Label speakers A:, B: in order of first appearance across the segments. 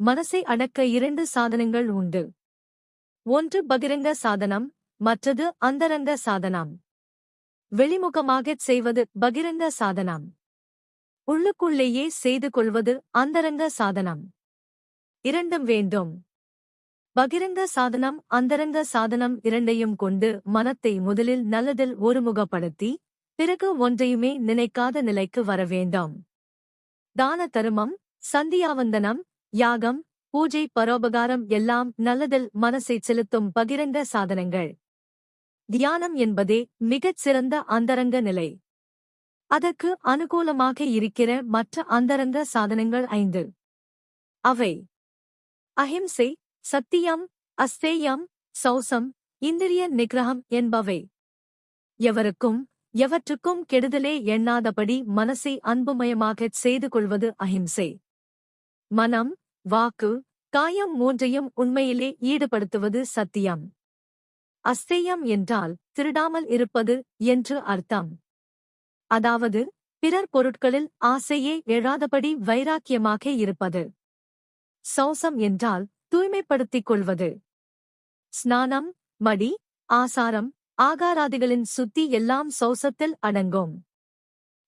A: மனசை அடக்க இரண்டு சாதனங்கள் உண்டு. ஒன்று பகிரங்க சாதனம் மற்றது அந்தரங்க சாதனம். வெளிமுகமாகச் செய்வது பகிரங்க சாதனம். உள்ளுக்குள்ளேயே செய்து கொள்வது அந்தரங்க சாதனம். இரண்டும் வேண்டும். பகிரங்க சாதனம் அந்தரங்க சாதனம் இரண்டையும் கொண்டு மனத்தை முதலில் நல்லதில் ஒருமுகப்படுத்தி பிறகு ஒன்றையுமே நினைக்காத நிலைக்கு வர வேண்டாம். தான தருமம் சந்தியாவந்தனம் யாகம் பூஜை பரோபகாரம் எல்லாம் நல்லதில் மனசை செலுத்தும் பகிரங்க சாதனங்கள். தியானம் என்பதே மிகச் சிறந்த அந்தரங்க நிலை. அதற்கு அனுகூலமாக இருக்கிற மற்ற அந்தரங்க சாதனங்கள் ஐந்து. அவை அஹிம்சை சத்தியம் அஸ்தேயம் சௌசம் இந்திரிய நிகிரகம் என்பவை. எவருக்கும் எவற்றுக்கும் கெடுதலே எண்ணாதபடி மனசை அன்புமயமாகச் செய்து கொள்வது அஹிம்சை. மனம் வாக்கு காயம் மூன்றையும் உண்மையிலே ஈடுபடுத்துவது சத்தியம். அஸ்தேயம் என்றால் திருடாமல் இருப்பது என்று அர்த்தம். அதாவது பிறர் பொருட்களில் ஆசையே எழாதபடி வைராக்கியமாக இருப்பது. சௌசம் என்றால் தூய்மைப்படுத்திக் கொள்வது. ஸ்நானம் மடி ஆசாரம் ஆகாராதிகளின் சுத்தி எல்லாம் சௌசத்தில் அடங்கும்.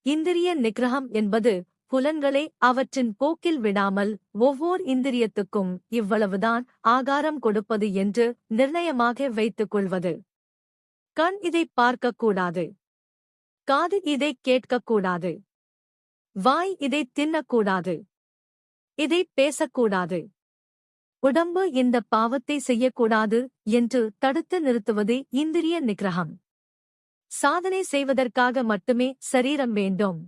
A: இந்திரிய நிகிரகம் என்பது புலன்களை அவற்றின் போக்கில் விடாமல் ஒவ்வோர் இந்திரியத்துக்கும் இவ்வளவுதான் ஆகாரம் கொடுப்பது என்று நிர்ணயமாக வைத்துக் கொள்வது கண் இதை பார்க்கக்கூடாது. காது இதை கேட்கக்கூடாது. வாய் இதை தின்னக்கூடாது. இதை பேசக்கூடாது. உடம்பு இந்த பாவத்தை செய்யக்கூடாது என்று தடுத்து நிறுத்துவது இந்திரிய நிகிரகம் சாதனை செய்வதற்காக மட்டுமே சரீரம் வேண்டும்.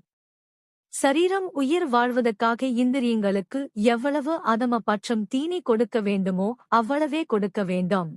A: சரீரம் உயிர் வாழ்வதற்காக இந்திரியங்களுக்கு எவ்வளவு அதம பட்சம் தீனி கொடுக்க வேண்டுமோ அவ்வளவே கொடுக்க வேண்டும்.